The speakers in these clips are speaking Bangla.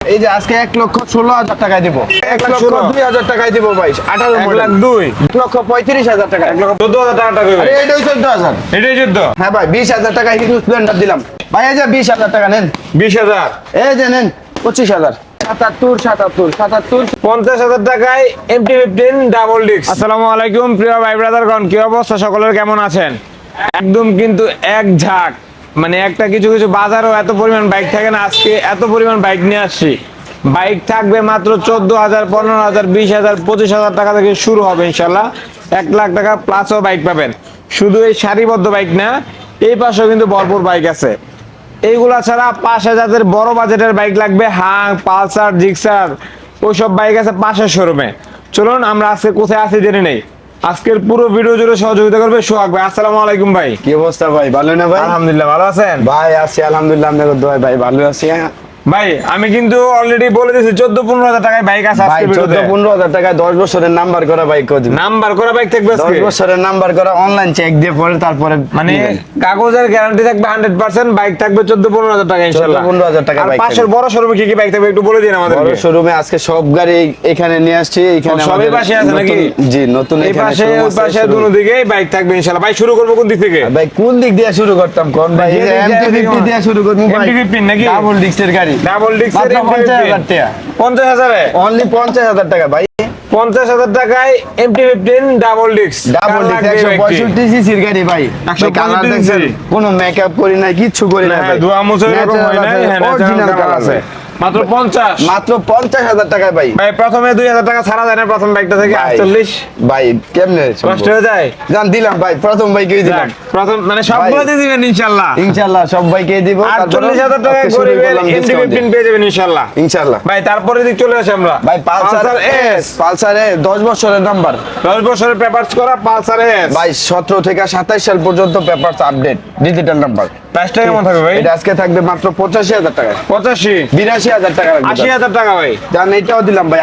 এই যে আজকে এক লক্ষ ষোলো হাজার টাকায় দিব। এক লক্ষ ষোলো। দুই হাজার টাকায় দিব ভাই। আঠারো এক লাখ দুই। এক লক্ষ পঁয়ত্রিশ হাজার টাকা। এক লক্ষ চোদ্দ হাজার টাকা টাকা আরে এটাই চোদ্দ হাজার। এটাই চোদ্দ। হ্যাঁ ভাই বিশ হাজার টাকা হিরো স্প্লেন্ডার দিলাম। ভাই এই যে বিশ হাজার টাকা নেন। বিশ হাজার। এই যে নেন পঁচিশ হাজার। সাতাত্তর সাতাত্তর সাতাত্তর। পঞ্চাশ হাজার টাকায় এমটি ফিফটিন ডাবল ডিস্ক আসসালামু আলাইকুম প্রিয় ভাই ব্রাদারগণ কি অবস্থা? সকলের কেমন আছেন? একদম কিন্তু এক ঝাঁক। মানে একটা কিছু কিছু বাজারও এত পরিমাণ বাইক থাকে না, আজকে এত পরিমাণ বাইক নিয়ে আসছি। বাইক থাকবে মাত্র চোদ্দ হাজার, পনেরো হাজার, বিশ হাজার, পঁচিশ হাজার টাকা থেকে শুরু হবে ইনশাল্লাহ এক লাখ টাকা প্লাসও বাইক পাবেন। শুধু এই সারিবদ্ধ বাইক না, এই পাশেও কিন্তু ভরপুর বাইক আছে। এইগুলা ছাড়া পাঁচ হাজারের বড় বাজেটের বাইক লাগবে, হাং, পালসার, জিক্সার, ওইসব বাইক আছে পাশের শোরুমে চলুন, আমরা আজকে কোথায় আছি জেনে নেই। আজকের পুরো ভিডিও জুড়ে সহযোগিতা করবে সোহাগ ভাই। আসসালামু আলাইকুম ভাই। কি অবস্থা ভাই? ভালো না ভাই? আলহামদুলিল্লাহ ভালো আছেন? ভাই আছি আলহামদুলিল্লাহ আপনাদের দোয়া ভাই ভালো আছি হ্যাঁ। ভাই আমি কিন্তু অলরেডি বলে দিয়েছি চোদ্দ পনেরো হাজার টাকায় বাইক আছে ভাই আজকে চোদ্দ পনেরো হাজার টাকায় দশ বছরের নাম্বার করা বাইক নাম্বার করা বাইক থাকবে দশ বছরের নাম্বার করা অনলাইন চেক দিয়ে পরে তারপরে মানে কাগজের গ্যারান্টি থাকবে হান্ড্রেড পার্সেন্ট বাইক থাকবে চোদ্দ পনেরো হাজার টাকা ইনশাল্লাহ। 14-15,000 টাকা বাইক পাশের বড় শোরুমে কি কি বাইক থাকবে একটু বলে দিন আমাদের বড় শোরুমে আজকে সব গাড়ি এখানে নিয়ে আসছি এখানে সবই পাশে আছে নাকি? জি নতুন এই পাশে ওই পাশে দুনো দিকে বাইক থাকবে ইনশাল্লাহ। ভাই শুরু করব কোন দিক থেকে? ভাই কোন দিক দিয়ে শুরু করতাম? কোন ভাই এমটি দিয়ে শুরু করব MT-15 নাকি? ডাবল ডিক্সের গাড়ি। ডাবল ডিক্সের পঞ্চাশ হাজার অনলি পঞ্চাশ হাজার? টাকা ভাই। পঞ্চাশ হাজার টাকায় MT fifteen double disc double ডিক্স একশো পঁয়ষট্টি সিসির গাড়ি ভাই। কালার দেখছেন কোনো মেকআপ করি না কিচ্ছু করি না ধোয়া মুছে এরকম হয় নাই হ্যাঁ অরিজিনাল কালার আছে। মাত্র পঞ্চাশ। মাত্র পঞ্চাশ হাজার টাকায় ভাই। ভাই প্রথমে দুই হাজার টাকা ছাড়া যায় না প্রথম বাইকটা থেকে ভাই, আটচল্লিশ। ভাই কেমনে কষ্ট হয়ে যায়? জান দিলাম ভাই প্রথম দিলাম? প্রথম মানে সবগুলো দিয়ে দিবেন ইনশাল্লাহ। ইনশাআল্লাহ সব বাইকে দিব আটচল্লিশ হাজার টাকায় গরিবের পেয়ে যাবেন ইনশাল্লাহ। ইনশাআল্লাহ ভাই তারপরে দিক চলে আসে আমরা। ভাই পালসার এস। পালসারে দশ বছরের নাম্বার দশ বছরের পেপারস করা পালসার এস ভাই সতেরো থেকে সাতাইশ সাল পর্যন্ত পেপার আপডেট ডিজিটাল নাম্বার প্রাইসটা কেমন থাকবে ভাই? এটা আজকে থাকবে মাত্র পঁচাশি হাজার টাকা। পঁচাশি? বিরাশি হাজার টাকা রাখব আশি হাজার টাকা ভাই। জান এটাও দিলাম ভাই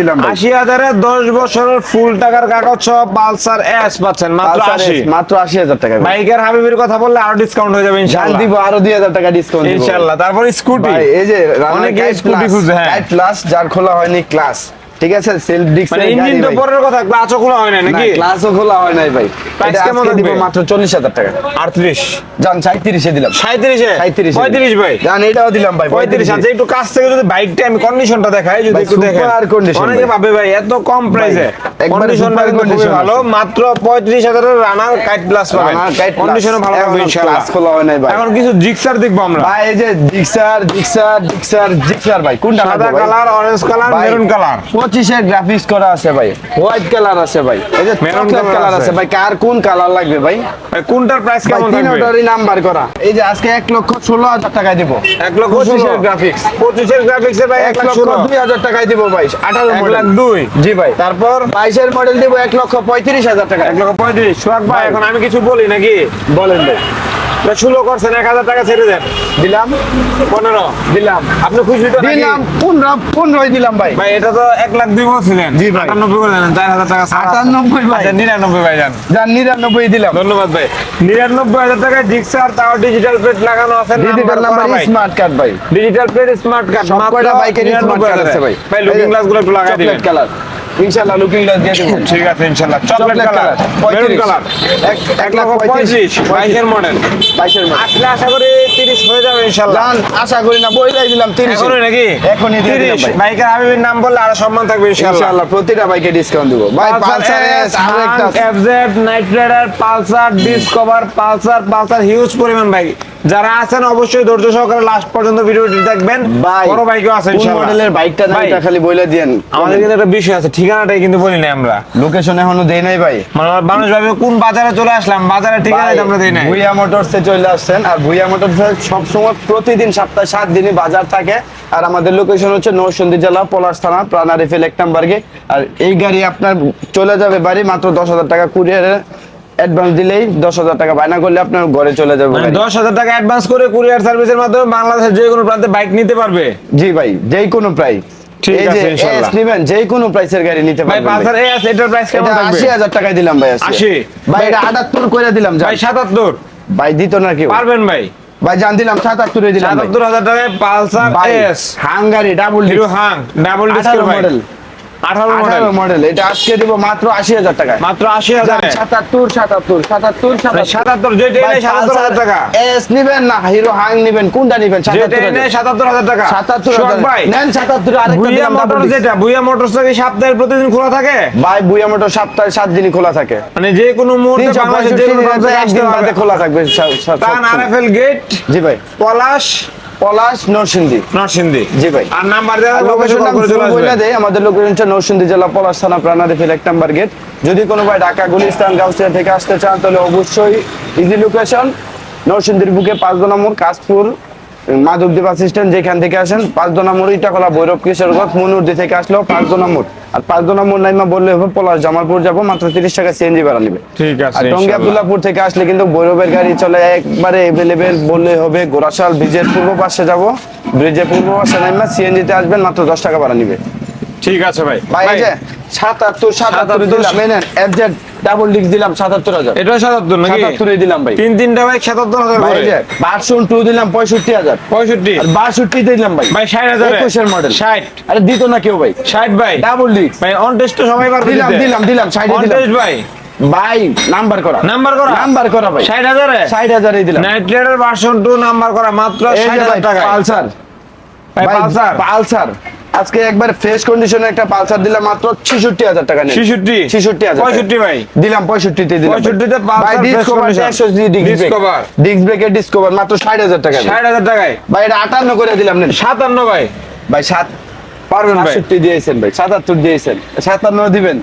দিলাম ভাই। বছরের ফুল টাকার কাগজ সহ পালসার এস পাচ্ছেন মাত্র পালসার আশি। S, মাত্র আশি হাজার টাকা ভাই। বাইকের হাবিবের কথা বললে আরও ডিসকাউন্ট হয়ে যাবে ইনশাআল্লাহ। দিব আরও দুই হাজার টাকা ডিসকাউন্ট ইনশাআল্লাহ তারপর স্কুটি ভাই এই যে অনেকে স্কুটি খুঁজে, হ্যাঁ। ক্লাস যার খোলা হয়নি ক্লাস ঠিক আছে সেলফ ডিস্ক মানে ইঞ্জিন তো পরের কথা ক্লাচও খোলা হয় না নাকি? ক্লাসও খোলা হয় নাই ভাই। এটা কেমন দিব মাত্র চল্লিশ হাজার টাকা। আটত্রিশ। জান সাঁত্রিশে দিলাম। সাঁত্রিশে সাঁত্রিশে পঁয়ত্রিশ ভাই। জান এটাও দিলাম ভাই পঁয়ত্রিশ। আচ্ছা একটু কাছ থেকে যদি বাইকটা আমি কন্ডিশনটা দেখাই যদি একটু দেখেন। super condition অনেকে ভাবে ভাই এত কম প্রাইসে কন্ডিশনটা কিন্তু খুবই ভালো। মাত্র পঁয়ত্রিশ হাজারের রানার কাইট প্লাস পাবেন। কন্ডিশনও ভালো থাকবে ইনশাআল্লাহ। class খোলা হয় নাই ভাই। এখন কিছু জিক্সার দেখব আমরা। ভাই এই যে জিক্সার জিক্সার জিক্সার জিক্সার ভাই কোনটা সাদা colour orange colour maroon colour পঁচিশের গ্রাফিক্স করা আছে ভাই। হোয়াইট কালার আছে ভাই। এই যে colour কালার আছে। ভাই কার কোন কালার লাগবে ভাই? কোনটার প্রাইস কেমন থাকবে? তিনটারই নাম্বার করা। এই যে আজকে এক লক্ষ ষোলো হাজার টাকায় দিব। এক লক্ষ পঁচিশের ষোলো গ্রাফিক্স পঁচিশের গ্রাফিক্স ভাই এক লক্ষ দুই হাজার টাকায় দিব ভাই আঠারো এক মডেল লাখ দুই। জি ভাই। তারপর? বাইশের মডেল দিব এক লক্ষ পঁয়ত্রিশ হাজার টাকা এক লক্ষ পঁয়ত্রিশ। সোহাগ ভাই। এখন আমি কিছু বলি নাকি? বলেন ভাই। ষোলো করছেন এক হাজার টাকা ছেড়ে দেন। দিলাম। পনেরো। দিলাম। আপনি খুশি তো? দিলাম পনেরো পনেরোই দিলাম ভাই। ভাই এটা তো এক লাখ দুই বলছিলেন জি ভাই। আটানব্বই করে দেন চার হাজার টাকা আটানব্বই ভাই। আচ্ছা, নিরানব্বই ভাই যান যান নিরানব্বই দিলাম। ধন্যবাদ ভাই। নিরানব্বই হাজার টাকায় জিক্সার তাও ডিজিটাল প্লেট লাগানো আছে ডিজিটাল নাম্বার স্মার্ট কার্ড ভাই। ডিজিটাল প্লেট স্মার্ট কার্ড সব কয়টা বাইকের স্মার্ট কার্ড আছে ভাই। ভাই লুকিং গ্লাসগুলো একটু লাগাই দিবেন। কালার ইনশাআল্লাহ লুকিং গ্লাস দিয়ে দেবো। ঠিক আছে ইনশাআল্লাহ চকলেট কালার মেরুন কালার লক্ষ পঁয়ত্রিশ। বাইকের মডেল বাইশের মডেল আসলে আশা করি তিরিশ হয়ে যাবে ইনশাআল্লাহ জান আশা করি না বইলাই দিলাম এখনই নাকি? এখনই দিয়ে দিলাম তিরিশ। ভাই। বাইকের হাবিবের নাম বললে আরও সম্মান থাকবে ইনশাআল্লাহ ইনশাআল্লাহ প্রতিটা বাইকে ডিসকাউন্ট দেবো। ভাই Pulsar S FZ night rider Pulsar Discover Pulsar Pulsar huge পরিমাণ বাইক যারা আছেন অবশ্যই ধৈর্য সহকারে লাস্ট পর্যন্ত ভিডিওটি দেখবেন। বড় বাইকও আছে কোন ইনশাআল্লাহ। মডেলের বাইকটা না এটা খালি বইলে দিয়েন। আমাদের কিন্তু একটা বিষয় আছে ঠিকানাটাই কিন্তু বলি না আমরা। লোকেশন এখনও দেই নাই ভাই। মানে মানুষ ভাবে কোন বাজারে চলে আসলাম বাজারে ঠিকানাই আমরা দিই নাই। ভুইয়া মোটরসে চলে আসছেন আর ভুইয়া মোটরসে সবসময় প্রতিদিন সপ্তাহে সাত দিনই বাজার থাকে। আর আমাদের লোকেশন হচ্ছে নরসিংদী জেলা পলাশ থানা প্রাণারিফিল এক নাম্বারকে আর এই গাড়ি আপনার চলে যাবে বাড়ি মাত্র দশ হাজার টাকা কুরিয়ারে অ্যাডভান্স দিলেই দশ হাজার টাকা বায়না করলে আপনার ঘরে চলে যাবে মানে দশ হাজার টাকা অ্যাডভান্স করে কুরিয়ার সার্ভিসের মাধ্যমে বাংলাদেশের যে কোনো প্রান্তে বাইক নিতে পারবে? জি ভাই যেই কোনো প্রাইস ঠিক যে আছে, ইনশাআল্লাহ। কোনো প্রাইসের গাড়ি নিতে ভাই পালসার এ এটার প্রাইস কেমন থাকবে? টাকায় দিলাম ভাই 80 ভাই এটা আটাত্তর করে দিলাম। ভাই সাতাত্তর। ভাই দিত না পারবেন ভাই? ভাই জান দিলাম সাতাত্তরে দিলাম ভাই। সাতাত্তর হাজার টাকায় পালসার এস হাঙ্গারি ডাবল হিরো হাং ডাবল ডিস্কের মডেল আঠারো মডেল এটা আজকে দিব মাত্র আশি হাজার টাকায়। মাত্র আশি হাজার সাতাত্তর সাতাত্তর সাতাত্তর সাতাত্তর। যেটা এনে সাতাত্তর হাজার টাকা। এস নিবেন না হিরো হাং নিবেন কোনটা নিবেন? সাতাত্তর হাজার। সাতাত্তর টাকা। সাতাত্তর ভাই। নেন সাতাত্তর দিলাম মোটর যেটা কি সপ্তাহে প্রতিদিন খোলা থাকে? ভাই বুয়া মোটর সপ্তাহে সাত দিনই খোলা থাকে। মানে যে কোনো মুহূর্তে বাংলাদেশের যে কোনো খোলা থাকবে তান আরএফএল গেট জি ভাই। পলাশ পলাশ নরসিংদী। জি ভাই। আর নাম্বার বলে আমাদের নরসিংদী জেলা পলাশ থানা প্রাণাদিফিল এক নাম্বার গেট। যদি কোনো ভাই ঢাকা গুলিস্তান গাউসিয়া থেকে আসতে চান তাহলে অবশ্যই ইজি লোকেশন নরসিংদীর বুকে পাঁচ নম্বর কাশপুর মাধবদ্বীপ বাস স্ট্যান্ড যেখান থেকে আসেন পাঁচ নম্বর ইটাকলা ভৈরব কিশোরগঞ্জ মনুরদি থেকে আসলেও পাঁচ নম্বর আর পাঁচ নম্বর নাইমা বললে হবে পলাশ জামালপুর যাব মাত্র তিরিশ টাকা সিএনজি ভাড়া নেবে। ঠিক আছে আর টঙ্গী ইনশাআল্লাহ। থেকে আসলে কিন্তু ভৈরবের গাড়ি চলে একবারে এভেলেবেল বললে হবে গোরাশাল ব্রিজের পূর্ব পাশে যাব। ব্রিজের পূর্ব পাশে নাইমা সিএনজি তে আসবেন মাত্র দশ টাকা ভাড়া নিবে। ঠিক আছে ভাই। ভাই সাত আট সাত আট 77 দিলাম এই এফজেড ডাবল ডিস্ক দিলাম সাতাত্তর হাজার। এটা সাতাত্তর নাকি? সাতাত্তরে দিলাম ভাই। তিন তিনটা বাইক সাতাত্তর হাজার ভাই ভার্সন টু দিলাম পঁয়ষট্টি হাজার। পঁয়ষট্টি। আর বাষট্টি দিলাম ভাই। ভাই ষাট হাজার। একুশের মডেল ষাট। আরে দিত না কেউ ভাই। ষাট ভাই। ডাবল ডিস্ক ভাই অন টেস্ট সবাই পারবে দিলাম দিলাম দিলাম অন দিলাম। ভাই। ভাই নাম্বার করা। নাম্বার করা? নাম্বার করা ভাই। ষাট হাজারে? ষাট হাজারে দিলাম। Night rider version two number করা মাত্র এই ষাট যে ভাই হাজার টাকা পালসার। ভাই ভাই, পালসার। পালসার। আজকে একবার ফ্রেশ কন্ডিশনে একটা পালসার দিলাম মাত্র ছেষট্টি হাজার টাকা নেই ছিষট্টি? ছেষট্টি হাজার পঁয়ষট্টি ভাই। দিলাম পঁয়ষট্টিতে দিলাম। 65 তে ভাই ডিসকভার condition। একশো ডিস্ক Discover। ডিস্ক ব্রেকের ডিসকভার মাত্র ষাট হাজার টাকা ষাট হাজার টাকায়। ভাই এটা আটান্ন করে দিলাম নেন সাতান্ন ভাই। ভাই সাত পারবেন ভাই। সাতষট্টি দিয়েছেন ভাই সাতাত্তর দিয়েছেন। সাতান্ন দিবেন।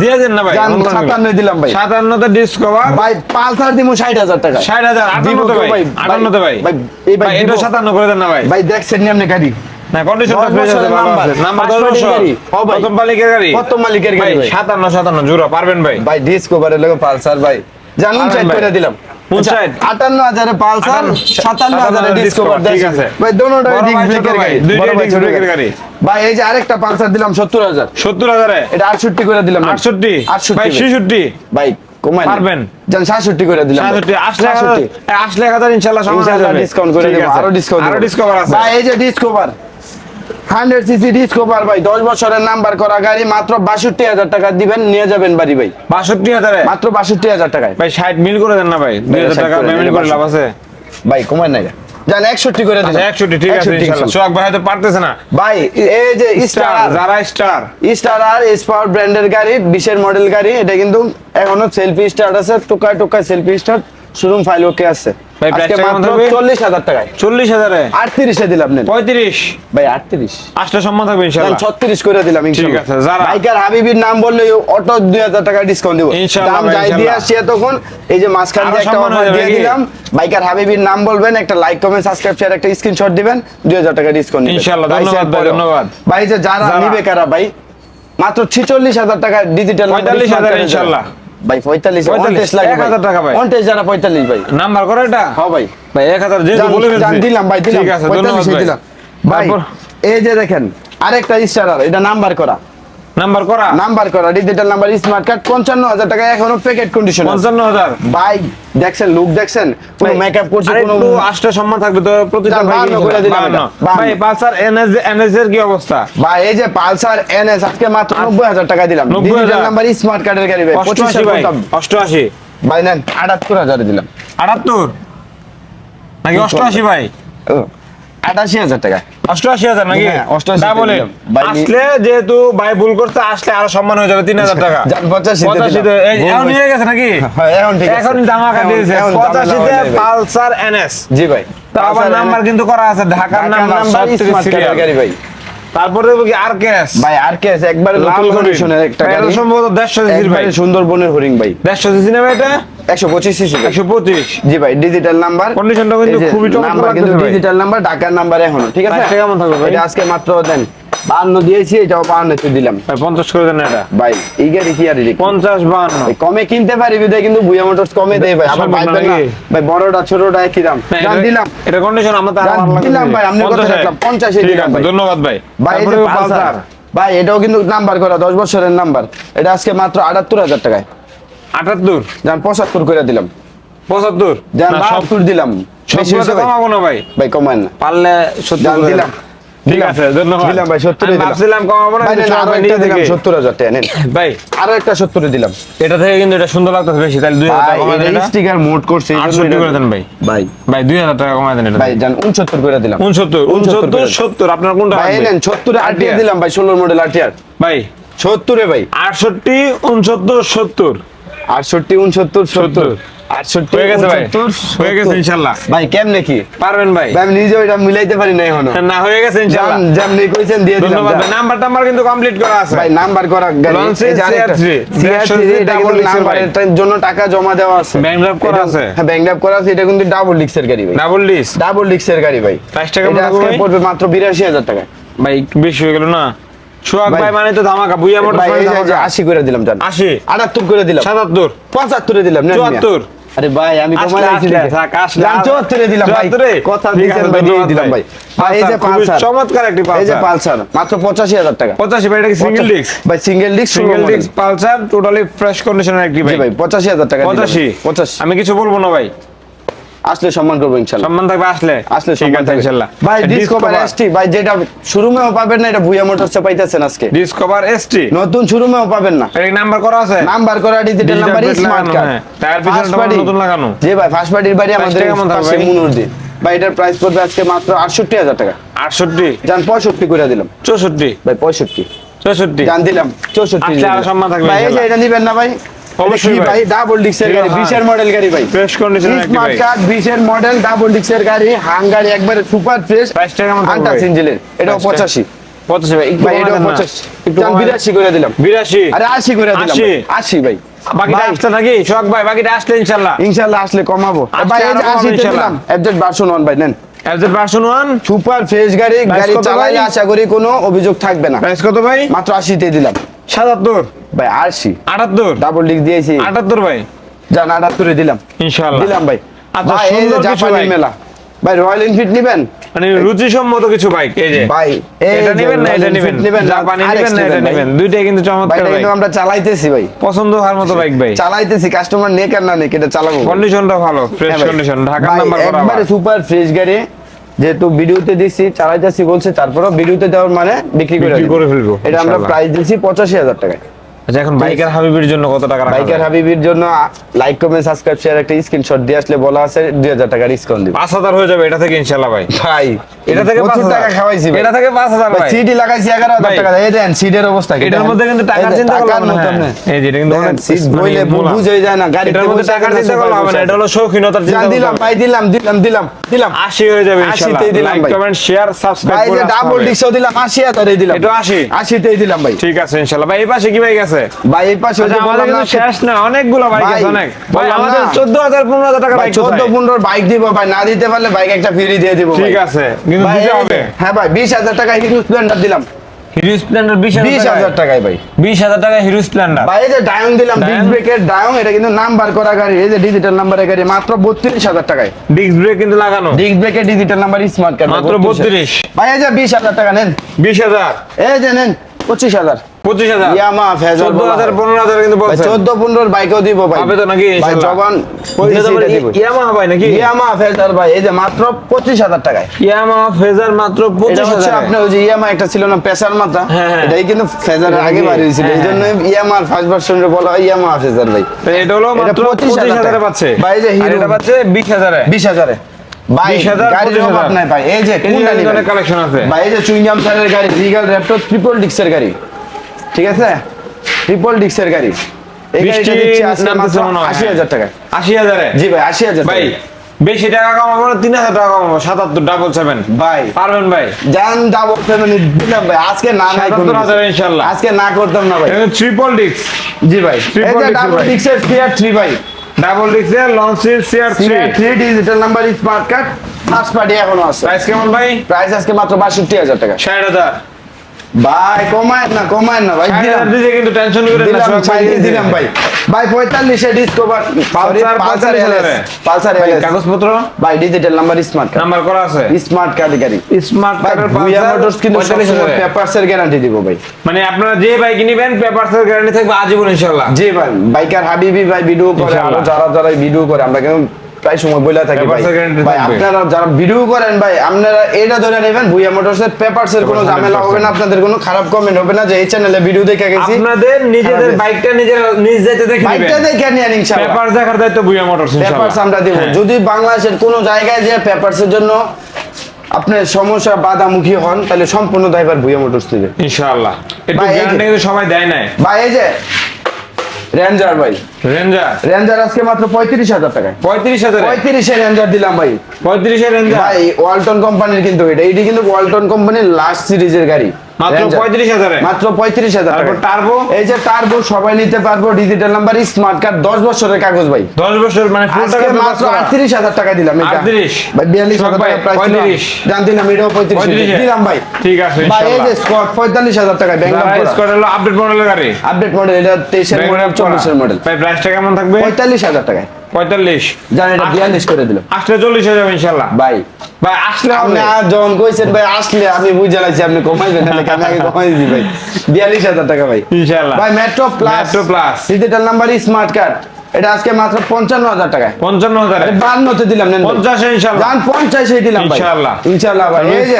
দিয়ে দেন না ভাই জান, অন্য সাতান্ন দিলাম ভাই। সাতান্নতে ডিসকভার ভাই পালসার ষাট হাজার টাকা। ষাট হাজার দিব আটান্নতে তো ভাই। ভাই, আটান্নতে ভাই। ভাই, এই ভাই এটা দিব। সাতান্ন করে দেন না ভাই। ভাই দেখছেন নি আপনি গাড়ি না কন্ডিশনটা ফ্রেশ আছে ভালো আছে। নাম্বার পাঁচ দশ মালিকের বছর। গাড়ি। ও ভাই। প্রথম মালিকের গাড়ি? কত মালিকের গাড়ি ভাই। ভাই সাতান্ন সাতান্ন জোড়া পারবেন ভাই? ভাই ডিসকভারের লোক পালসার ভাই। জানুন চেক করে দিলাম। আটান্ন হাজারে পালসার সাতান্ন হাজারে ডিসকভার ঠিক আছে। ভাই দোনোটাই ডিস্ক ব্রেকের গাড়ি। দুইটাই বড় ভাই, disc ছোট ব্রেকের গাড়ি। ভাই এই যে আরেকটা পালসার দিলাম সত্তর হাজার। সত্তর হাজারে? এটা আটষট্টি করে দিলাম। আটষট্টি? আটষট্টি ভাই ভাই। ছেষট্টি? ভাই কমাই পারবেন। জান সাতষট্টি করে দিলাম আসলে এক হাজার- 67 এ, আসলে এক হাজার ইনশাল্লাহ সমাধান ইনশাআল্লাহ ডিসকাউন্ট করে আরও ডিসকাউন্ট আরও ডিসকভার আছে। ভাই এই যে ডিসকভার হান্ড্রেড সিসি ডিসকভার ভাই দশ বছরের নাম্বার করা গাড়ি মাত্র বাষট্টি হাজার টাকা দিবেন নিয়ে যাবেন বাড়ি ভাই। বাষট্টি হাজারে? মাত্র বাষট্টি হাজার টাকায়। ভাই ষাট মিল করে দেন না ভাই দুই হাজার টাকা পেমেন্ট করে লাভ আছে। ভাই কমায় জান একষট্টি করে আচ্ছা ঠিক আছে 61 ইনশাল্লাহ। সোহাগ ভাই পারতেছে না। ভাই এই যে স্টার স্টার যারা স্টার। স্টার আর স্পাওয়ার ব্র্যান্ডের গাড়ি বিশের মডেল গাড়ি এটা কিন্তু এখনও সেলফি স্টার্ট আছে টোকায় টোকায় selfie start showroom file okay আছে। ভাই, আজকে price টা কেমন মাত্র থাকবে? চল্লিশ হাজার টাকায়। চল্লিশ হাজারে? আটত্রিশে দিলাম নেন। পঁয়ত্রিশ। ভাই আটত্রিশ। আসলে সম্মান থাকবে ইনশাল্লাহ ছত্রিশ করে দিলাম ঠিক আছে, যারা- বাইকার হাবিবির নাম বললে অটো দুই হাজার টাকা ডিসকাউন্ট দিব। ইনশাআল্লাহ দাম যাই দিয়ে ইনশাআল্লাহ। তখন এই যে মাঝখান দিয়ে একটা অফার দিয়ে দিলাম। বাইকার হাবিবির নাম বলবেন একটা লাইক কমেন্ট সাবস্ক্রাইব শেয়ার একটা স্ক্রিনশট দিবেন দুই হাজার টাকা ডিসকাউন্ট ইনশাআল্লাহ, ধন্যবাদ ভাই, ধন্যবাদ। ভাই যে যারা নিবে কারা ভাই? মাত্র ছিচল্লিশ হাজার টাকা ডিজিটাল 45,000 ইনশাআল্লাহ। ভাই পঁয়তাল্লিশ 45, পঁয়তাল্লিশ লাগে 1000 টাকা ভাই। পঞ্চাশ যারা পঁয়তাল্লিশ ভাই। নাম্বার করে এটা? হ্যাঁ ভাই। ভাই এক হাজার যেহেতু বলে জান দিলাম ভাই দিলাম। ঠিক আছে ধন্যবাদ ভাই। দিলাম। এই যে দেখেন আরেকটা স্টারার এটা নাম্বার করা। নাম্বার করা? নাম্বার করা ডিজিটাল নাম্বার স্মার্ট কার্ড পঞ্চান্ন হাজার টাকা এখনও প্যাকেট কন্ডিশন পঞ্চান্ন হাজার ভাই দেখছেন লুক দেখছেন কোনো মেকআপ করছে কোনো আষ্টে সম্মান থাকবে তো প্রতিটা ভাই করে দিলাম ভাই পালসার এনএস এনএস এর কি অবস্থা? ভাই এই যে পালসার এনএস আজকে মাত্র নব্বই হাজার টাকা দিলাম। 90,000 ডিজিটাল নাম্বার স্মার্ট কার্ডের গাড়ি ভাই পঁচিশ অষ্টআশি ভাই হাজার অষ্টআশি। ভাই নেন আটাত্তর হাজারে দিলাম। আটাত্তর? নাকি অষ্টআশি ভাই? ও, আটাশি হাজার টাকা। অষ্টআশি হাজার নাকি? হ্যাঁ, 88 তে ডাবল দিলাম। ভাই, আসলে যেহেতু ভাই ভুল আসলে আরও সম্মান হয়ে যাবে তিন হাজার টাকা। যান, 85 পঁচাশিতে দিলাম। এই- ভুল এখন নিয়ে গেছে নাকি? হ্যাঁ, এখন ঠিক এখন ধামাকা দিয়েছে। পঁচাশিতে হয়। Pulsar NS. জি ভাই। তো আবার নাম্বার কিন্তু করা আছে ঢাকার নাম্বার গাড়ি ভাই। তারপরে কি আর কেস ভাই আর কে আছে একবারে লাল নতুন হরিণ। কন্ডিশনের একটা গাড়ি। সম্ভবত দেড়শো সিসির ভাই। সুন্দরবনের হরিং ভাই। দেড়শো সিসি নেবে এটা? সিসি জি ভাই ডিজিটাল নাম্বার Condition কিন্তু খুবই নাম্বার কিন্তু ডিজিটাল নাম্বার ঢাকার নাম্বার এখনও ঠিক আছে? কেমন থাকবে ভাই? এটা আজকে মাত্র দেন বান্ন দিয়েছি এটাও বান্নতে দিলাম। ভাই পঞ্চাশ করে দেন এটা। ভাই এই গাড়ি কি আর কমে কিনতে পারি বিদায় কিন্তু বুয়া মোটরস কমে দেয় ভাই। আবার ভাই ভাই বড়টা ছোটটা একই দাম। দিলাম। এটা কন্ডিশন আমরা তো। দিলাম ভাই, আপনি কত পঞ্চাশে? রাখলাম? পঞ্চাশে ঠিক দিলাম ভাই। ধন্যবাদ ভাই। ভাই এই যে পালসার। পালসার। ভাই এটাও কিন্তু নাম্বার করা দশ বছরের নাম্বার। এটা আজকে মাত্র আটাত্তর হাজার টাকায়। আটাত্তর। যান পঁচাত্তর করে দিলাম। পঁচাত্তর? যান বাহাত্তর দিলাম? কমাবো না ভাই। ভাই কমান পারলে সত্যি দিলাম। ঠিক আছে ধন্যবাদ। দিলাম ভাই, 70 দিলাম। ভাবছিলাম কমাবো না ভাই কিন্তু নেন, আরও একটা দিলাম থেকে- সত্তর হাজার টাকা নেন। ভাই। আরও একটা সত্তরে দিলাম। এটা থেকে কিন্তু এটা সুন্দর লাগতেছে বেশি তাহলে দুই হাজার টাকা কমায় দেন স্টিকার করছে করে ভাই। ভাই। ভাই দুই হাজার টাকা কমায় দেন এটা। ভাই জান উনসত্তর করে দিলাম। উনসত্তর 69 উনসত্তর করে দেন। সত্তর আপনার কোনটা ভাই নেন। দিলাম ভাই ষোলোর মডেল আটিয়ার ভাই। সত্তরে ভাই। আটষট্টি উনসত্তর সত্তর। আটষট্টি উনসত্তর সত্তর। হয়ে গেছে ভাই। উনসত্তর, হয়ে গেছে সত্তর। ভাই কেমনে কি? পারবেন ভাই। ভাই আমি নিজেও এটা মিলাইতে পারি না এখনও। না হয়ে গেছে ইনশাল্লাহ। যেমনি কইছেন দিয়ে দিলাম ধন্যবাদ ভাই। নাম্বার টাম্বার কিন্তু কমপ্লিট করা আছে। ভাই নাম্বার করা গাড়ি। Launches এই যে আরেকটা- CR3 CR3 এটা কিন্তু নাম্বারের জন্য টাকা জমা দেওয়া আছে। Draft করা আছে? হ্যাঁ ব্যাংক ড্রাফট করা আছে এটা কিন্তু ডাবল ডিক্সের গাড়ি ভাই। ডাবল ডাবল ডিক্সের গাড়ি ভাই। টাকা? পড়বে মাত্র বিরাশি হাজার টাকা ভাই একটু বেশি হয়ে গেল না? সোহাগ ভাই- মানে তো ধামাকা বুইয়া মোটর ভাই এই যে- এই যে আশি করে দিলাম জান। আশি? আটাত্তর করে দিলাম। সাতাত্তর? পঁচাত্তরে দিলাম নেন মিয়া। চুয়াত্তর? আরে ভাই আমি কমাই থাক, আসলে, জান, আসলে। চুয়াত্তরে দিলাম ভাই? কথা দিয়েছেন ভাই দিয়ে দিলাম ভাই। ভাই। এই যে পালসার, চমৎকার একটি এই যে পালসার। পালসার মাত্র পঁচাশি হাজার টাকা। পঁচাশি ভাই এটা কি সিঙ্গেল ডিস্ক ভাই single disc single disc Pulsar totally fresh কন্ডিশনের একটি ভাই। ভাই পঁচাশি হাজার টাকা দিলাম। পঁচাশি পঁচাশি। আমি কিছু বলব না ভাই। আসলে সম্মান করব ইনশাল্লাহ। সম্মান থাকবে আসলে? আসলে সম্মান থাকবে। ইনশাল্লাহ। ভাই ডিসকভার এসটি ভাই যেটা শোরুমেও পাবেন না এটা ভুয়া মোটরসে পাইতেছেন আজকে। ডিসকভার এসটি নতুন শোরুমেও পাবেন না। এর নাম্বার করা আছে? নাম্বার করা digital number smart card. Tyre পিছনে নতুন লাগানো। জি ভাই ফার্স্ট পার্টির বাড়ি আমাদের কেমন থাকবে পাশে ভাই? মুনুরদি ভাই এটার প্রাইস পড়বে আজকে মাত্র আটষট্টি হাজার টাকা। আটষট্টি? জান পঁয়ষট্টি করে দিলাম। চৌষট্টি? ভাই পঁয়ষট্টি। চৌষট্টি? জান দিলাম চৌষট্টি আসলে আরও সম্মান থাকবে ভাই এটা নিবেন না ভাই? অবশ্যই ভাই। ডাবল ডিক্সের গাড়ি। বিশের মডেল গাড়ি ভাই। ফ্রেশ কন্ডিশনের একটি ভাই। কার্ড বিশের মডেল ডাবল ডিক্সের গাড়ি একবারে সুপার ফ্রেশ Price টা কেমন থাকবে আন্টাস ভাই? ভাই একটু করে দিলাম। আরে করে দিলাম? ভাই। বাকিটা ভাই, নাকি বাকিটা আসলে আসলে কমাবো। আজকে ভাই এই। দিলাম। ভার্সন ওয়ান ভাই নেন। FZ version one super fresh গাড়ি গাড়ি চালাইলে আশা করি কোনো অভিযোগ থাকবে না। প্রাইস কত ভাই? মাত্র আশিতে দিলাম। সাতাত্তর। ভাই আশি। আটাত্তর। ডাবল ডিক দিয়েছি। আটাত্তর ভাই। জান আটাত্তরে দিলাম। ইনশাল্লাহ দিলাম ভাই। আচ্ছা, সুন্দর জাপানি মেলা। ভাই রয়্যাল এনফিল্ড নিবেন? মানে রুচিসম্মত কিছু বাইক এই যে। ভাই এটা নেবেন না এটা নেবেন। জাপানি নেবেন না এটা নেবেন। দুইটাই কিন্তু চমৎকার বাইক কিন্তু আমরা চালাইতেছি ভাই। পছন্দ হওয়ার মতো বাইক ভাই চালাইতেছি কাস্টমার নেক আর না নেক এটা চালাবো। কন্ডিশনটা ভালো ফ্রেশ হ্যাঁ কন্ডিশন ঢাকার নাম্বার করা একবারে সুপার ফ্রেশ গাড়ি। যেহেতু ভিডিওতে দিচ্ছি চালাইতেছি বলছে তারপরে ভিডিওতে দেওয়ার মানে বিক্রি করে ফেলব, এটা আমরা। প্রাইস দিচ্ছি পঁচাশি হাজার টাকায় আচ্ছা এখন বাইকার হাবিবের জন্য কত টাকা বাইকার? হাবিবির জন্য লাইক কমেন্ট সাবস্ক্রাইব শেয়ার একটা স্ক্রিনশট দিয়ে আসলে বলা আছে দুই হাজার টাকা ডিসকাউন্ট দিব। পাঁচ হাজার হয়ে যাবে এটা থেকে ইনশাল্লাহ ভাই। ভাই এটা থেকে হাজার। টাকা খাওয়াইছি এটা থেকে হাজার ভাই ভাই। সিডি লাগাইছি এগারো হাজার ভাই, টাকা। এই দেন সিডের অবস্থা এটার মধ্যে কিন্তু টাকার চিন্তা করলাম না। এই যে কিন্তু অনেক সিট মানে বইলে। বুঝেই যায় না গাড়িতে মধ্যে টাকার চিন্তা করলাম না। এটা হলো শৌখিনতার চিন্তা দিলাম ভাই দিলাম দিলাম দিলাম দিলাম। আশি হয়ে যাবে লাইক ভাই। কমেন্ট শেয়ার সাবস্ক্রাইব ভাই যে ডাবল। দিলাম আশি হাজারই দিলাম। এটা দিলাম ভাই। ঠিক আছে ইনশাল্লাহ ভাই এই পাশে কি বাইক আছে। ভাই এই পাশে আচ্ছা, আমাদের কিন্তু শেষ না অনেকগুলো বাইক আছে অনেক। ভাই আমাদের না। চোদ্দ হাজার পনেরো হাজার টাকা ভাই বাইক চোদ্দ পনেরো বাইক দিব ভাই না দিতে পারলে বাইক একটা ফ্রি দিয়ে দিব ঠিক আছে কিন্তু দিতে হবে। হ্যাঁ ভাই বিশ হাজার টাকা হিরো স্প্লেন্ডার দিলাম। হিরো স্প্লেন্ডার বিশ বিশ হাজার টাকায় ভাই। বিশ হাজার টাকা হিরো স্প্লেন্ডার ভাই এই যে ডায়ং দিলাম ডিস্ক ব্রেকের ডায়ং এটা কিন্তু নাম্বার করা গাড়ি এই যে ডিজিটাল নাম্বারের গাড়ি মাত্র বত্রিশ হাজার টাকায়। ডিস্ক ব্রেক কিন্তু লাগানো? ডিস্ক ব্রেকের ডিজিটাল নাম্বার স্মার্ট কার্ড মাত্র বত্রিশ। ভাই এই যে বিশ হাজার টাকা নেন। বিশ হাজার? এই যে নেন পঁচিশ হাজার। পঁচিশ হাজার। ইয়ামা ফেজার চোদ্দ হাজার পনেরো হাজার কিন্তু চোদ্দ পনেরোর বাইকও দিব ভাই। তো নাকি নাকি? ইয়ামা ফেজার এই যে মাত্র পঁচিশ হাজার টাকায়। ফেজার মাত্র পঁচিশ হাজার। আপনার ওই যে ইয়ামা একটা ছিল না পেশার মাথা। হ্যাঁ, হ্যাঁ। এটাই কিন্তু ফেজারের আগে কি? বাড়িয়েছিল। এই হ্যাঁ, জন্য ইয়ামার ফার্স্ট ভার্সনে বলা হয় ইয়ামা ফেজার ভাই। এটা হলো মাত্র পঁচিশ হাজারে টাকা। পাচ্ছে। ভাই, যে। পাচ্ছে বিশ হাজারে। বিশ হাজারে। ভাই 20,000, গাড়ির অভাব নাই ভাই। এই যে নিবেন? ধরনের কালেকশন আছে। ভাই এই যে চুইংগাম স্যারের গাড়ি রিগাল র্যাপটর ট্রিপল ডিক্সের গাড়ি। ঠিক আছে? ট্রিপল ডিক্সের গাড়ি। এই গাড়িটা দিচ্ছি আজকে মাত্র। আশি হাজার টাকা আশি হাজারে? জি ভাই আশি হাজার ভাই বেশি টাকা কমাবো না তিন হাজার টাকা কমাবো সাতাত্তর ডাবল সেভেন ভাই। পারবেন ভাই? জান যাব দিলাম ভাই। আজকে না সাতাত্তর হাজার ইনশাল্লাহ। আজকে না করতাম না ভাই। ট্রিপল ডিক্স জি ভাই। ডাবল ডিক্সের থ্রি ভাই। ডাবল ডিক্সের লঞ্চের CR three three digital number smart card first party এখনও আছে। প্রাইস কেমন ভাই? প্রাইস আজকে মাত্র বাষট্টি হাজার টাকা। ষাট হাজার। ভাই কমায় না কমায় না ভাই। দিলাম কিন্তু টেনশন করে না সব ভাই দিলাম ভাই। ভাই পঁয়তাল্লিশে Discover Pulsar Pulsar LS Pulsar LS কাগজপত্র? ভাই digital number smart card number করা আছে? স্মার্ট কার্ড গাড়ি। স্মার্ট কার্ডের পালসার মোটরস কিন্তু হাজারে। পেপারসের গ্যারান্টি দিব ভাই। মানে আপনারা যে বাইক নিবেন পেপারসের গ্যারান্টি থাকবে আজীবন ইনশাল্লাহ জি ভাই। বাইকার হাবিবি ভাই ভিডিও করে আরও যারা যারা ভিডিও করে আমরা কিন্তু প্রায় সময় থাকি ভাই। এর। আপনারা যারা ভিডিও করেন ভাই আপনারা এটা ধরে নেবেন ভুইয়া মোটরসের পেপারস এর কোনো ঝামেলা হবে না আপনাদের কোনো খারাপ কমেন্ট হবে না যে এই চ্যানেলে ভিডিও দেখে গেছি। আপনাদের নিজেদের বাইকটা নিজের নিজ যেতে দেখে বাইকটা দেখে নিয়ে ইনশাআল্লাহ। পেপার দেখার দায়িত্ব বুয়া মোটরস পেপারস আমরা দিব। যদি বাংলাদেশের কোনো জায়গায় যে পেপারসের জন্য আপনার সমস্যা বাধামুখী হন তাহলে সম্পূর্ণ দায়ভার ভুইয়া মোটরস থেকে ইনশাআল্লাহ। এই গ্যারান্টি সবাই দেয় নাই। ভাই এই যে রেঞ্জার ভাই। রেঞ্জার রেঞ্জার আজকে মাত্র পঁয়ত্রিশ হাজার টাকায় পঁয়ত্রিশ হাজার? পঁয়ত্রিশে রেঞ্জার দিলাম ভাই। পঁয়ত্রিশের রেঞ্জার ভাই ওয়ালটন কোম্পানির কিন্তু এটা। এটি কিন্তু ওয়ালটন কোম্পানির লাস্ট সিরিজের গাড়ি। মাত্র। পঁয়ত্রিশ হাজারে। মাত্র তারপর টাকা টার্বো এই যে টার্বো সবাই নিতে পারব। ডিজিটাল নাম্বার স্মার্ট কার্ড দশ বছরের কাগজ ভাই। দশ বছর মানে ফুল টাকা মাত্র টাকা দিলাম এটা। 38 ভাই বিয়াল্লিশ হাজার ভাই, টাকা প্রাইস 35 জান দিলাম এটাও পঁয়ত্রিশ 35 দিলাম ভাই। ঠিক আছে, ভাই এই যে স্কট পঁয়তাল্লিশ হাজার টাকা ব্যাংক যারা স্কট হলো আপডেট মডেলের গাড়ি। আপডেট মডেল এটা তেইশের মডেল চব্বিশের মডেল ভাই প্রাইসটা কেমন থাকবে? পঁয়তাল্লিশ হাজার টাকায়। পঁয়তাল্লিশ। জান এটা বিয়াল্লিশ করে দিলাম। আসলে চল্লিশ হয়ে যাবে ইনশাল্লাহ। ভাই। ভাই আসলে আপনি যখন কইছেন ভাই আসলে আমি বুঝে লাগছি আপনি কমাইবেন না আমি আগে কমাই দিই ভাই? বিয়াল্লিশ হাজার টাকা ভাই। ইনশাল্লাহ। ভাই Metro Plus Metro Plus। Digital number smart card এটা আজকে মাত্র পঞ্চান্ন হাজার টাকায়। পঞ্চান্ন হাজার। বান্নতে দিলাম নেন ভাই। পঞ্চাশে ইনশাল্লাহ। যান পঞ্চাশে দিলাম ভাই। এই যে।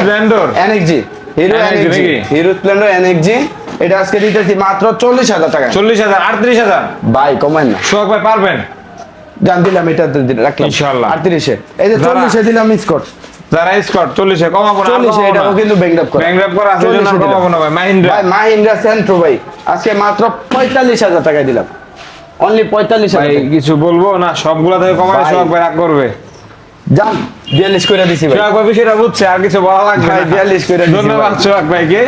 এনএক্সজি হিরো NXG এনএক্সজি নাকি? হিরো স্প্লেন্ডার এনএক্সজি এটা আজকে দিতেছি মাত্র চল্লিশ হাজার টাকা চল্লিশ হাজার আটত্রিশ হাজার। ভাই কমেন না। সোহাগ ভাই পারবেন? জান দিলাম এটা রাখলাম। ইনশাআল্লাহ। আটত্রিশে এই যে যারা- চল্লিশে দিলাম স্কট যারা স্কট চল্লিশে কমাবো না চল্লিশে এটাও কিন্তু ব্যাংক আপ করা করা আছে জন্য 40 দিলাম। কমাবো না ভাই মাহিন্দ্রা। ভাই মাহিন্দ্রা সেন্ট্রো ভাই। আজকে মাত্র পঁয়তাল্লিশ হাজার টাকায় দিলাম। অনলি পঁয়তাল্লিশ টাকা। হাজার কিছু বলব? না সবগুলা থেকে কমালে সব রাগ করবে। যান বিয়াল্লিশ করে দিছি ভাই। সোহাগ ভাই বিষয়টা বুঝছে আর কিছু বলা লাগবে না। 42 করে দিছি ধন্যবাদ ভাই। সোহাগ ভাইকে।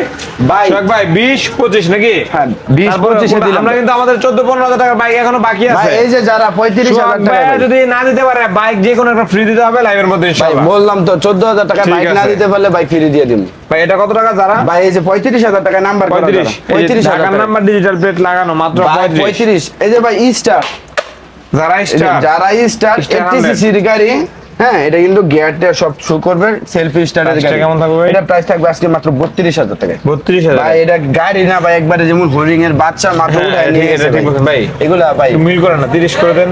ভাই। সোহাগ ভাই বিশ পঁচিশ নাকি? হ্যাঁ, 20, তারপরে 25 এ দিলাম। আমরা কিন্তু আমাদের চোদ্দ পনেরো হাজার টাকার বাইক এখনও বাকি আছে। এই যে যারা পঁয়ত্রিশ হাজার টাকা যদি না দিতে পারে বাইক যে কোনো একটা ফ্রি দিতে হবে লাইভের মধ্যে বললাম তো চোদ্দ হাজার টাকা বাইক না দিতে পারলে বাইক ফিরে দিয়ে দিব। ভাই এটা কত টাকা যারা? ভাই এই যে পঁয়ত্রিশ হাজার টাকা নাম্বার পঁয়ত্রিশ। পঁয়ত্রিশ হাজার নাম্বার ডিজিটাল প্লেট লাগানো মাত্র পঁয়ত্রিশ। এই যে ভাই স্টার যারা স্টার যারা স্টার Star এইটটি 100 সিসির গাড়ি হ্যাঁ এটা কিন্তু গিয়ারটা সব শো করবে সেলফি স্টারের গাড়ি। কেমন থাকবে এটা প্রাইস থাকবে আজকে মাত্র বত্রিশ হাজার টাকা বত্রিশ হাজার ভাই এটা গাড়ি না ভাই একবারে যেমন হরিং এর বাচ্চা মাথা হ্যাঁ, উঠায় নিয়ে গেছে ভাই। এগুলা ভাই। মিল করে না তিরিশ করে দেন।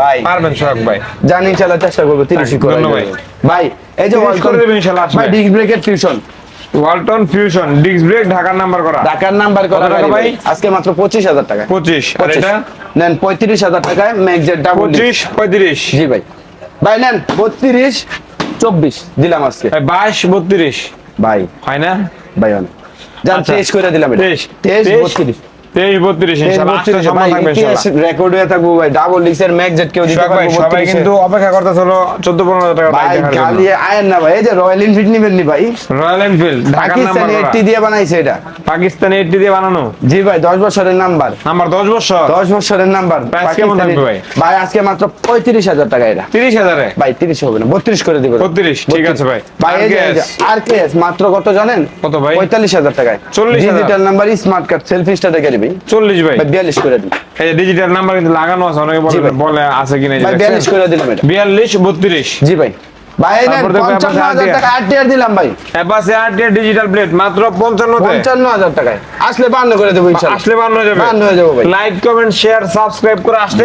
ভাই। পারবেন সোহাগ ভাই। জানি চালার চেষ্টা করব তিরিশ Thank you, করে ধন্যবাদ। ভাই এই যে 30 করে দেবেন ইনশাআল্লাহ। ভাই ডিস্ক ব্রেকের টিউশন ওয়ালটন ফিউশন ডিস্ক ব্রেক ঢাকার নাম্বার করা। ঢাকার নাম্বার করা ভাই? ভাই? আজকে মাত্র পঁচিশ হাজার টাকা পঁচিশ আর এটা? নেন পঁয়ত্রিশ হাজার টাকায় ম্যাগজেট ডাবল পঁচিশ পঁয়ত্রিশ। জি ভাই। ভাই নেন বত্রিশ চব্বিশ দিলাম আজকে। বাইশ বত্রিশ। ভাই। হয় না? ভাই অন যান আচ্ছা। করে দিলাম তেইশ, বত্রিশ। রেকর্ড হয়ে থাকব ভাই। ডাবল ডিক্সের কেউ দিতে সবাই কিন্তু অপেক্ষা পনেরো হাজার টাকা ভাই বাইক আয়েন না ভাই। এই যে রয়্যাল এনফিল্ড নিবেন নি ভাই? রয়্যাল এনফিল্ড পাকিস্তানি করা এইটটি দিয়ে বানাইছে এটা। পাকিস্তানি এইটটি দিয়ে বানানো? জি ভাই দশ বছরের নাম্বার নাম্বার দশ বছর। দশ বছরের নাম্বার কেমন থাকবে ভাই? ভাই আজকে মাত্র পঁয়ত্রিশ হাজার টাকা এটা। তিরিশ হাজারে? ভাই তিরিশ হবে না বত্রিশ করে দিবে। 32 ঠিক আছে ভাই। আর কে মাত্র কত জানেন? কত ভাই? পঁয়তাল্লিশ হাজার টাকায়। 40,000 digital number smart card selfie স্টার্টে গাড়ি ভাই। চল্লিশ ভাই। বিয়াল্লিশ করে দিন। এই ডিজিটাল নাম্বার কিন্তু লাগানো আছে অনেকে বলে বলে আছে কিনা বিয়াল্লিশ করে দিলাম এটা। বিয়াল্লিশ বত্রিশ। জি ভাই। টাকা দিলাম ডিজিটাল প্লেট মাত্র টাকায়। আসলে করে দেবো হয়ে যাবে। ভাই। লাইক কমেন্ট শেয়ার সাবস্ক্রাইব করে আসলে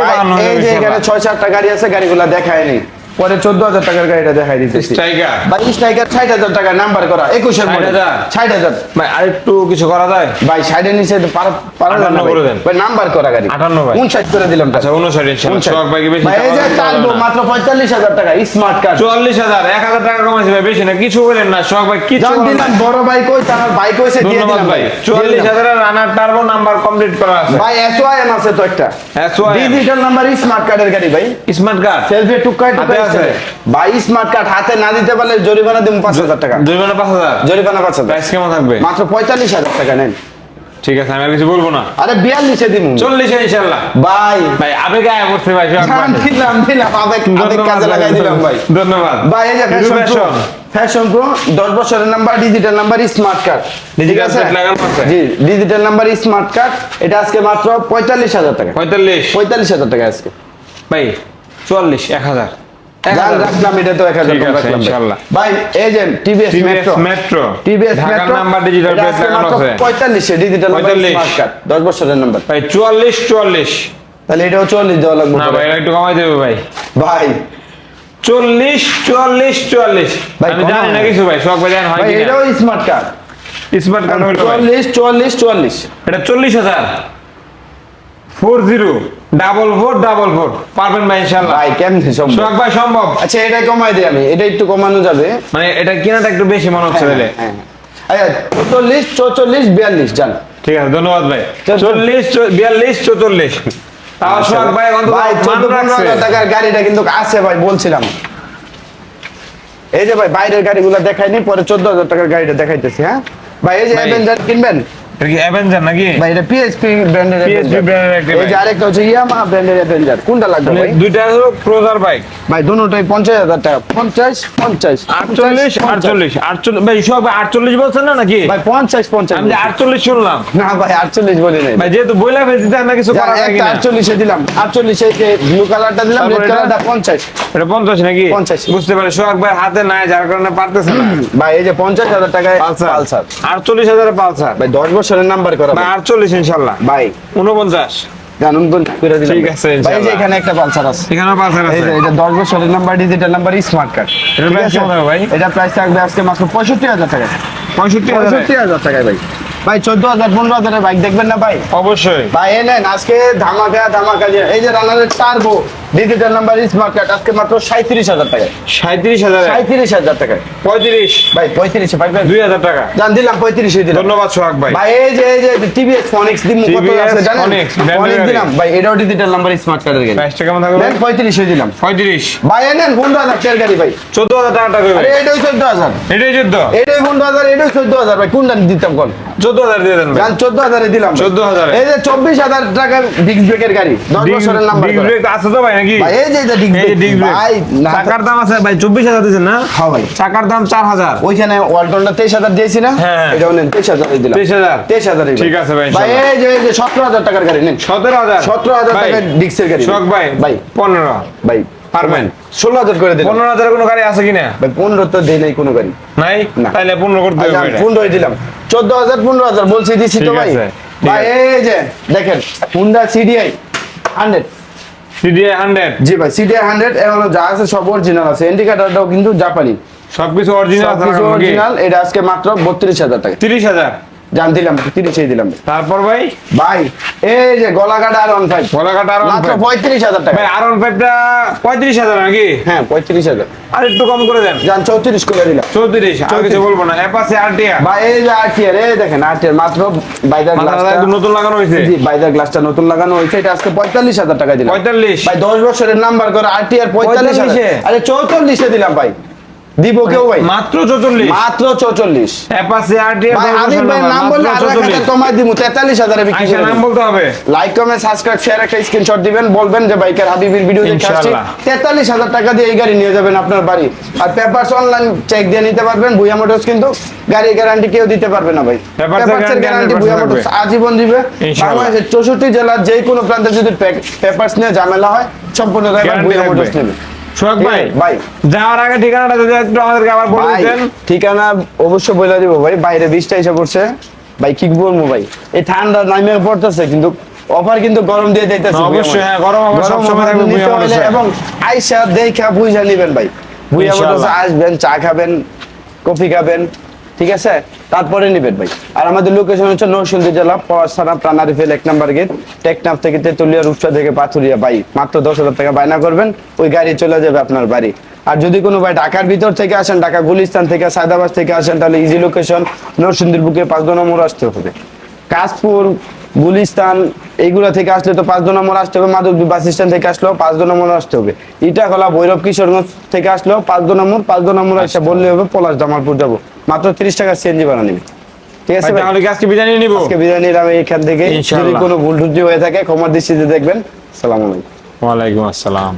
এই যে এখানে। ছয় চারটা গাড়ি আছে গাড়িগুলো দেখায়নি পরে চোদ্দ হাজার টাকার গাড়িটা দেখাই স্ট্রাইকার ভাই স্ট্রাইকার ষাট হাজার টাকা নাম্বার করা একুশের ষাট হাজার? হাজার। ভাই আরেকটু কিছু করা যায়? ভাই সাইডের নিচে ভাই। নাম্বার করা গাড়ি। আটান্ন ভাই। উনষাট করে দিলাম আচ্ছা। মাত্র পঁয়তাল্লিশ হাজার টাকা স্মার্ট কার্ড চুয়াল্লিশ হাজার এক হাজার টাকা কমাইছে ভাই বেশি না কিছু বলেন না সোহাগ ভাই বলেন দিলাম বড় বাইক ওই তার বাইক দিয়ে ধন্যবাদ ভাই। চুয়াল্লিশ হাজারের রানার টার্বো নাম্বার কমপ্লিট করা আছে। ভাই এসওআইএম আছে তো একটা। ডিজিটাল নাম্বার স্মার্ট কার্ডের গাড়ি ভাই। স্মার্ট কার্ড সেলফি টুকাই আছে। হ্যাঁ। ভাই হাতে না দিতে পারলে জরিমানা দিব পাঁচ হাজার টাকা। জরিমানা পাঁচ হাজার? জরিমানা পাঁচ হাজার। প্রাইস কেমন থাকবে? মাত্র পঁয়তাল্লিশ হাজার টাকা নেন। ঠিক আছে আমি কিছু বলব না। আরে ভাই ভাই ভাই দিলাম দিলাম কাজে লাগাই দিলাম ভাই। ধন্যবাদ। ভাই এই যে ফ্যাশন ফ্যাশন প্রো 10 বছরের number digital number smart card digital set লাগানো আছে। জি ডিজিটাল নাম্বার স্মার্ট কার্ড এটা আজকে মাত্র 45000 টাকা। 45 45000 টাকা আজকে। ভাই 44 1000 গান রাখলাম এটা তো 1000 টাকা রাখলাম। ইনশাআল্লাহ ভাই এই TVS Metro Metro TVS Metro number digital plate লাগানো আছে। 45 এ ডিজিটাল স্মার্ট কার্ড 10 বছরের নাম্বার ভাই 44 44 তাহলে এটাও 44 দেওয়া লাগবে না ভাই একটু কমাই দেবে ভাই। ভাই। চল্লিশ চুয়াল্লিশ চুয়াল্লিশ। আমি জানি না কিছু ভাই শখ ভাই জানি হয় এটাও স্মার্ট কার্ড স্মার্ট কার্ড চুয়াল্লিশ চুয়াল্লিশ চুয়াল্লিশ। এটা চল্লিশ হাজার। Four zero. Double four double four পারবেন ভাই ইনশাল্লাহ ভাই কেমনি সম্ভব? শখ ভাই সম্ভব। আচ্ছা এটা কমাই দিই আমি। এটা একটু কমানো যাবে। মানে এটা কেনাটা একটু বেশি মনে হচ্ছে তাহলে। হ্যাঁ আচ্ছা চল্লিশ চৌচল্লিশ বিয়াল্লিশ জান। ঠিক আছে ধন্যবাদ ভাই। চল- চল্লিশ চো- বিয়াল্লিশ চৌচল্লিশ। তাও শখ ভাই অন্তত ভাই মান টাকার গাড়িটা কিন্তু আছে ভাই বলছিলাম। এই যে ভাই বাইরের গাড়িগুলো দেখাইনি পরে চোদ্দ হাজার টাকার গাড়িটা দেখাইতেছি হ্যাঁ? ভাই এই যে অ্যাভেঞ্জার কিনবেন? কি অ্যাভেঞ্জার নাকি? ভাই এটা পিএসপি ব্র্যান্ডের PSP brand একটা এই যে আরেকটা হচ্ছে ইয়ামা ব্র্যান্ডের অ্যাভেঞ্জার কোনটা লাগবে ভাই? দুইটা হলো ক্রোজার বাইক ভাই দুটোই পঞ্চাশ টাকা। পঞ্চাশ পঞ্চাশ আটচল্লিশ আটচল্লিশ আটচল্লিশ ভাই সব আটচল্লিশ বলছেন না নাকি? ভাই পঞ্চাশ পঞ্চাশ আমি যে আটচল্লিশ শুনলাম। না ভাই আটচল্লিশ বলি নাই। ভাই যেহেতু বইলা ফেলতে তাই না কিছু যা, করা যায় একটা কিনা। আটচল্লিশে দিলাম। আটচল্লিশে যে ব্লু কালারটা দিলাম রেড কালারটা এটা? নাকি? 50 বুঝতে পারি সোহাগ ভাই হাতে নাই যার কারণে পারতেছে না। ভাই এই যে পঞ্চাশ হাজার টাকায় পালসার। পালসার। আটচল্লিশ হাজার পালসার। ভাই দশ বছরের নাম্বার করা ভাই আটচল্লিশ ইনশাল্লাহ। ভাই। উনপঞ্চাশ জানুন তো করে দিলাম। ঠিক আছে, ভাই যে এখানে একটা পালসার আছে। এখানে পালসার এই আছে যে এটা দশ বছরের number digital number smart card কেমন হবে ভাই? এটা প্রাইস থাকবে আজকে মাত্র পঁয়ষট্টি হাজার টাকা। পঁয়ষট্টি হাজার। পঁয়ষট্টি হাজার টাকায় ভাই। ভাই চোদ্দ হাজার পনেরো হাজারের বাইক দেখবেন না ভাই? অবশ্যই। ভাই এ নেন আজকে ধামাকা ধামাকা এই যে রানারের turbo digital number smart card আজকে মাত্র সাঁত্রিশ হাজার টাকায়। সাঁত্রিশ হাজার। সাঁত্রিশ হাজার টাকায়। পঁয়ত্রিশ। ভাই পঁয়ত্রিশে পাইবেন? দুই হাজার টাকা। জান দিলাম পঁয়ত্রিশে দিলাম। ধন্যবাদ সোহাগ ভাই। ভাই এই যে এই যে টিভিএস ফনিক্স দিম কত আছে জানেন? ফনিক্স দিলাম। ভাই এটাও ডিজিটাল নাম্বার স্মার্ট কার্ডের গাড়ি। প্রাইসটা কেমন থাকবে দেন পঁয়ত্রিশে দিলাম। পঁয়ত্রিশ। ভাই এ নেন পনেরো হাজার টাকার গাড়ি ভাই। চোদ্দ হাজার টাকা টাকা আরে এটাই চোদ্দ হাজার। এটাই চোদ্দ। এটাই পনেরো হাজার এটাই চোদ্দ হাজার। ভাই কোনটা দিতাম কোন? চোদ্দ হাজার দিয়ে দেন ভাই। চোদ্দ হাজারে দিলাম। ভাই। 14,000 এ। এই যে চব্বিশ হাজার টাকার ডিস্ক ব্রেকের গাড়ি। দশ বছরের নাম্বার ডিস্ক ব্রেক আছে তো ভাই নাকি? ভাই এই যে এটা ডিস্ক এই যে ভাই চাকার দাম আছে ভাই চব্বিশ হাজার দিয়েছেন না? হ্যাঁ ভাই। চাকার দাম চার হাজার। ওইখানে ওয়ালটনটা তেইশ হাজার দিয়েছি না? হ্যাঁ। এটাও নেন তেইশ হাজার দিলাম। তেইশ হাজার। তেইশ হাজার ঠিক আছে ভাই, ভাই এই যে এই যে সতেরো হাজার টাকার গাড়ি নেন। সতেরো হাজার? 17,000 ভাই, টাকার ডিস্কের গাড়ি। শখ ভাই ভাই। পনেরো। ভাই পারবেন। ষোলো হাজার করে দিলাম। পনেরো হাজার কোনো গাড়ি আছে কিনা ভাই পনেরো তো দেই নাই কোনো গাড়ি। নাই? না। তাইলে পনেরো করতে আচ্ছা, হবে পনেরোই দিলাম। চোদ্দ হাজার পনেরো হাজার বলছি দিচ্ছি তো ভাই। ভাই এই যে দেখেন হুন্ডা সিডিআই হান্ড্রেড CDI 100 জি ভাই সিডিআই হান্ড্রেড এগুলো যা আছে সব অরিজিনাল আছে। ইন্ডিকেটারটাও কিন্তু জাপানি। সবকিছু অরিজিনাল আছে সবকিছু অরিজিনাল এটা আজকে মাত্র বত্রিশ হাজার টাকা। তিরিশ হাজার? জান দিলাম দিলাম। তারপর ভাই? ভাই এই যে গলাকাটা আর অন ফাইভ গলাকাটা আর পঁয়ত্রিশ হাজার টাকা। ভাই আর ওয়ান ফাইভটা পঁয়ত্রিশ হাজার নাকি? হ্যাঁ পঁয়ত্রিশ হাজার। আর একটু কম করে দেন। যান চৌত্রিশ করে দিলাম। চৌত্রিশ আর কিছু বলব না। অ্যাপাসে আরটিআর ভাই এই যে আরটিআর এই দেখেন আরটিআর মাত্র বাইদার গ্লাসটা নতুন লাগানো হয়েছে। জি বাইদার গ্লাসটা নতুন লাগানো হয়েছে। এটা আজকে পঁয়তাল্লিশ হাজার টাকা দিলাম। পঁয়তাল্লিশ। ভাই দশ বছরের নাম্বার করে আরটিআর পঁয়তাল্লিশ 45 এ? আরে চৌচল্লিশে দিলাম ভাই। দিব কেউ ভাই? মাত্র চৌচল্লিশ। মাত্র চৌচল্লিশ। অ্যাপাসে আরটিআর ভাই হাবিব ভাই নাম বললে আরও এক হাজার কমাই দিব তেতাল্লিশ হাজারে বিক্রি করে নাম বলতে হবে। লাইক কমেন্ট সাবস্ক্রাইব শেয়ার একটা স্ক্রিনশট দিবেন বলবেন যে বাইকের হাবিবের ভিডিও দেখে আসছি। ইনশাআল্লাহ। তেতাল্লিশ হাজার টাকা দিয়ে এই গাড়ি নিয়ে যাবেন আপনার বাড়ি। আর পেপারস অনলাইন চেক দিয়ে নিতে পারবেন ভুয়া মোটরস কিন্তু গাড়ির গ্যারান্টি কেউ দিতে পারবে না ভাই। পেপারসের গ্যারান্টি 100% মোটরস আজীবন দিবে। বাংলাদেশের চৌষট্টি জেলার যে কোনো প্রান্তে যদি পেপারস নিয়ে ঝামেলা হয় সম্পূর্ণ থাকবে। মোটরস নেবে। সোহাগ ভাই ভাই। যাওয়ার আগে ঠিকানাটা যদি একটু আমাদেরকে আবার বলে দিতেন। ঠিকানা অবশ্যই বলে দিব ভাই বাইরে বৃষ্টি এসে পড়ছে। ভাই কি বলব ভাই? এই ঠান্ডা নামে পড়তেছে কিন্তু অফার কিন্তু গরম দিয়ে দিতেছে অবশ্যই, হ্যাঁ, গরম থাকবে ভুঁইয়া এবং আইসা দেখা বুঝা নিবেন ভাই। ইনশাআল্লাহ। আসবেন চা খাবেন কফি খাবেন ঠিক আছে? তারপরে নিবেন ভাই। আর আমাদের লোকেশন হচ্ছে নরসিংদী জেলা পড়াশানা প্রাণারি ফেল এক নাম্বার গেট টেকনাফ থেকে তেতুলিয়া, রূপসা থেকে পাথুরিয়া। বাই মাত্র দশ হাজার টাকা বায়না করবেন, ওই গাড়ি চলে যাবে আপনার বাড়ি। আর যদি কোনো ভাই ঢাকার ভিতর থেকে আসেন, ঢাকা গুলিস্তান থেকে, সায়দাবাদ থেকে আসেন, তাহলে ইজি লোকেশন নরসিংদীর বুকে পাঁচ নম্বর আসতে হবে। কাশপুর গুলিস্তান এইগুলা থেকে আসলে তো পাঁচ দু নম্বর আসতে হবে মাধবদী বাস স্ট্যান্ড থেকে আসলেও পাঁচ দু নম্বর আসতে হবে। ইটা হলো ভৈরব কিশোরগঞ্জ থেকে আসলেও পাঁচ দু নম্বর পাঁচ দু নম্বর এসে বললে হবে পলাশ জামালপুর যাব। মাত্র তিরিশ টাকা সিএনজি ভাড়া নেবে। ঠিক আছে ভাই, ভাই? তাহলে আজকে বিদায় নিয়ে নিবো? আজকে বিদায় নিলাম এখান থেকে। যদি কোনো ভুল ত্রুটি হয়ে থাকে ক্ষমার দৃষ্টিতে দেখবেন। সালাম আলাইকুম। ওয়ালাইকুম আসসালাম।